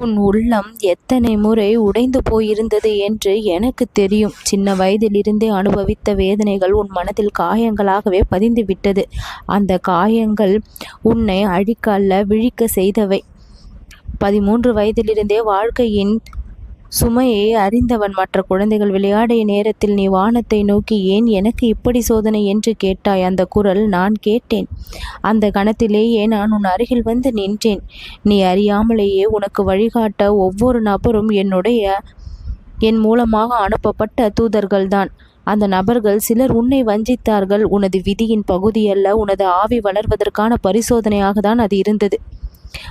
உன் உள்ளம் எத்தனை முறை உடைந்து போயிருந்தது என்று எனக்கு தெரியும். சின்ன வயதிலிருந்தே அனுபவித்த வேதனைகள் உன் மனதில் காயங்களாகவே பதிந்து விட்டது அந்த காயங்கள் உன்னை அழிக்க அல்ல விழிக்க செய்தவை. பதிமூன்று வயதிலிருந்தே வாழ்க்கையின் சுமையை அறிந்தவன் மற்ற குழந்தைகள் விளையாடிய நேரத்தில் நீ வானத்தை நோக்கி ஏன் எனக்கு இப்படி சோதனை? என்று கேட்டாய். அந்த குரல் நான் கேட்டேன். அந்த கணத்திலேயே நான் உன் அருகில் வந்து நின்றேன். நீ அறியாமலேயே உனக்கு வழிகாட்ட ஒவ்வொரு நபரும் என்னுடைய என் மூலமாக அனுப்பப்பட்ட தூதர்கள்தான். அந்த நபர்கள் சிலர் உன்னை வஞ்சித்தார்கள். உனது விதியின் பகுதியல்ல உனது ஆவி வளர்வதற்கான பரிசோதனையாக தான் அது இருந்தது.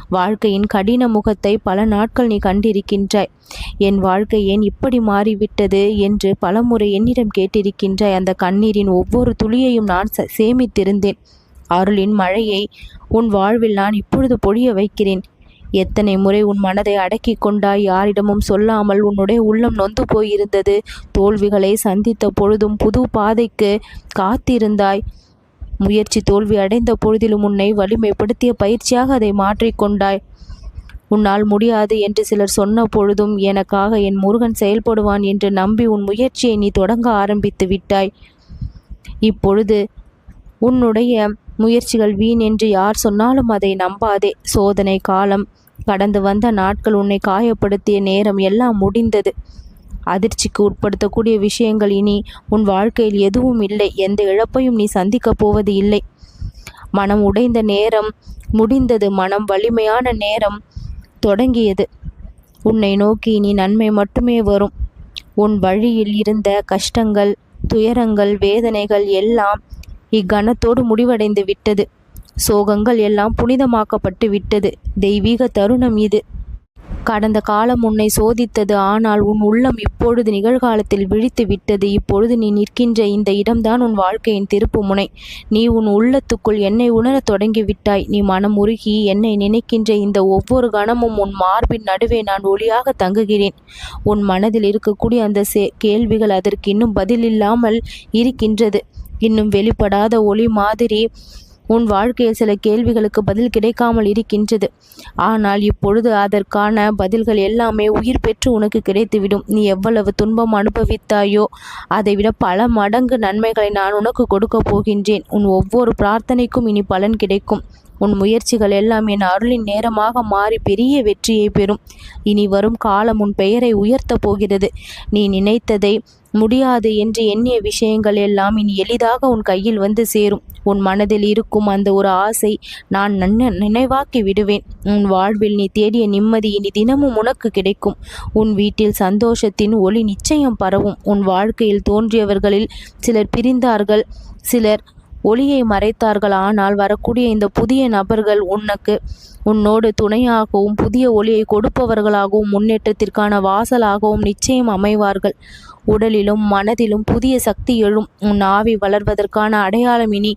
வாழ்க்கையின் கடின முகத்தை பல நாட்கள் நீ கண்டிருக்கின்றாய். என் வாழ்க்கை ஏன் இப்படி மாறிவிட்டது என்று பலமுறை என்னிடம் கேட்டிருக்கின்றாய். அந்த கண்ணீரின் ஒவ்வொரு துளியையும் நான் சேமித்திருந்தேன். அருளின் மழையை உன் வாழ்வில் நான் இப்பொழுது பொழிய வைக்கிறேன். எத்தனை முறை உன் மனதை அடக்கி கொண்டாய். யாரிடமும் சொல்லாமல் உன்னுடைய உள்ளம் நொந்து போயிருந்தது. தோல்விகளை சந்தித்த பொழுதும் புது பாதைக்கு காத்திருந்தாய். முயற்சி தோல்வி அடைந்த பொழுதிலும் உன்னை வலிமைப்படுத்திய பயிற்சியாக அதை மாற்றிக்கொண்டாய் உன்னால் முடியாது என்று சிலர் சொன்ன பொழுதும் எனக்காக என் முருகன் செயல்படுவான் என்று நம்பி உன் முயற்சியை நீ தொடங்க ஆரம்பித்து விட்டாய். இப்பொழுது உன்னுடைய முயற்சிகள் வீண் என்று யார் சொன்னாலும் அதை நம்பாதே. சோதனை காலம் கடந்து வந்த நாட்கள் உன்னை காயப்படுத்திய நேரம் எல்லாம் முடிந்தது. அதிர்ச்சிக்கு உட்படுத்தக்கூடிய விஷயங்கள் இனி உன் வாழ்க்கையில் எதுவும் இல்லை. எந்த இழப்பையும் நீ சந்திக்கப் போவது இல்லை. மனம் உடைந்த நேரம் முடிந்தது. மனம் வலிமையான நேரம் தொடங்கியது. உன்னை நோக்கி இனி நன்மை மட்டுமே வரும். உன் வழியில் இருந்த கஷ்டங்கள் துயரங்கள் வேதனைகள் எல்லாம் இக்கணத்தோடு முடிவடைந்து விட்டது. சோகங்கள் எல்லாம் புனிதமாக்கப்பட்டு விட்டது. தெய்வீக தருணம் இது. கடந்த காலம் உன்னை சோதித்தது ஆனால் உன் உள்ளம் இப்பொழுது நிகழ்காலத்தில் விழித்து விட்டது. இப்பொழுது நீ நிற்கின்ற இந்த இடம்தான் உன் வாழ்க்கையின் திருப்பு முனை. நீ உன் உள்ளத்துக்குள் என்னை உணரத் தொடங்கிவிட்டாய். நீ மனம் உருகி என்னை நினைக்கின்ற இந்த ஒவ்வொரு கணமும் உன் மார்பின் நடுவே நான் ஒளியாக தங்குகிறேன். உன் மனதில் இருக்கக்கூடிய அந்த கேள்விகள் அதற்கு இன்னும் பதிலில்லாமல் இருக்கின்றது. இன்னும் வெளிப்படாத ஒளி மாதிரி உன் வாழ்க்கையில் சில கேள்விகளுக்கு பதில் கிடைக்காமல் இருக்கின்றது. ஆனால் இப்பொழுது அதற்கான பதில்கள் எல்லாமே உயிர் பெற்று உனக்கு கிடைத்துவிடும். நீ எவ்வளவு துன்பம் அனுபவித்தாயோ அதைவிட பல மடங்கு நன்மைகளை நான் உனக்கு கொடுக்கப் போகின்றேன். உன் ஒவ்வொரு பிரார்த்தனைக்கும் இனி பலன் கிடைக்கும். உன் முயற்சிகள் எல்லாம் என் அருளின் நேரமாக மாறி பெரிய வெற்றியை பெறும். இனி வரும் காலம் உன் பெயரை உயர்த்தப் போகிறது. நீ நினைத்ததை முடியாது என்று எண்ணிய விஷயங்கள் எல்லாம் இனி எளிதாக உன் கையில் வந்து சேரும். உன் மனதில் இருக்கும் அந்த ஒரு ஆசை நான் நன்ன நினைவாக்கி விடுவேன். உன் வாழ்வில் நீ தேடிய நிம்மதி இனி தினமும் உனக்கு கிடைக்கும். உன் வீட்டில் சந்தோஷத்தின் ஒளி நிச்சயம் பரவும். உன் வாழ்க்கையில் தோன்றியவர்களில் சிலர் பிரிந்தார்கள். சிலர் ஒளியை மறைத்தார்கள். ஆனால் வரக்கூடிய இந்த புதிய நபர்கள் உனக்கு உன்னோடு துணையாகவும் புதிய ஒளியை கொடுப்பவர்களாகவும் முன்னேற்றத்திற்கான வாசலாகவும் நிச்சயம் அமைவார்கள். உடலிலும் மனதிலும் புதிய சக்தி எழும் உன் ஆவி வளர்வதற்கான அடையாளம் இனி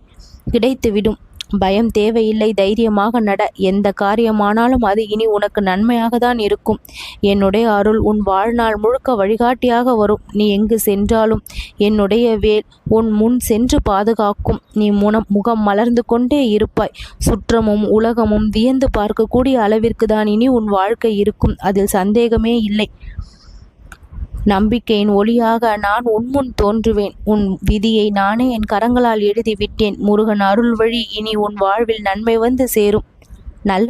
கிடைத்துவிடும். பயம் தேவையில்லை தைரியமாக நட. எந்த காரியமானாலும் அது இனி உனக்கு நன்மையாக தான் இருக்கும். என்னுடைய அருள் உன் வாழ்நாள் முழுக்க வழிகாட்டியாக வரும். நீ எங்கு சென்றாலும் என்னுடைய வேல் உன் முன் சென்று பாதுகாக்கும். நீ முனம் முகம் மலர்ந்து கொண்டே இருப்பாய். சுற்றமும் உலகமும் வியந்து பார்க்கக்கூடிய அளவிற்கு தான் இனி உன் வாழ்க்கை இருக்கும். அதில் சந்தேகமே இல்லை. நம்பிக்கையின் ஒளியாக நான் உன்முன் தோன்றுவேன். உன் விதியை நானே என் கரங்களால் எழுதி விட்டேன் முருகன் அருள் வழி இனி உன் வாழ்வில் நன்மை வந்து சேரும். நல்ல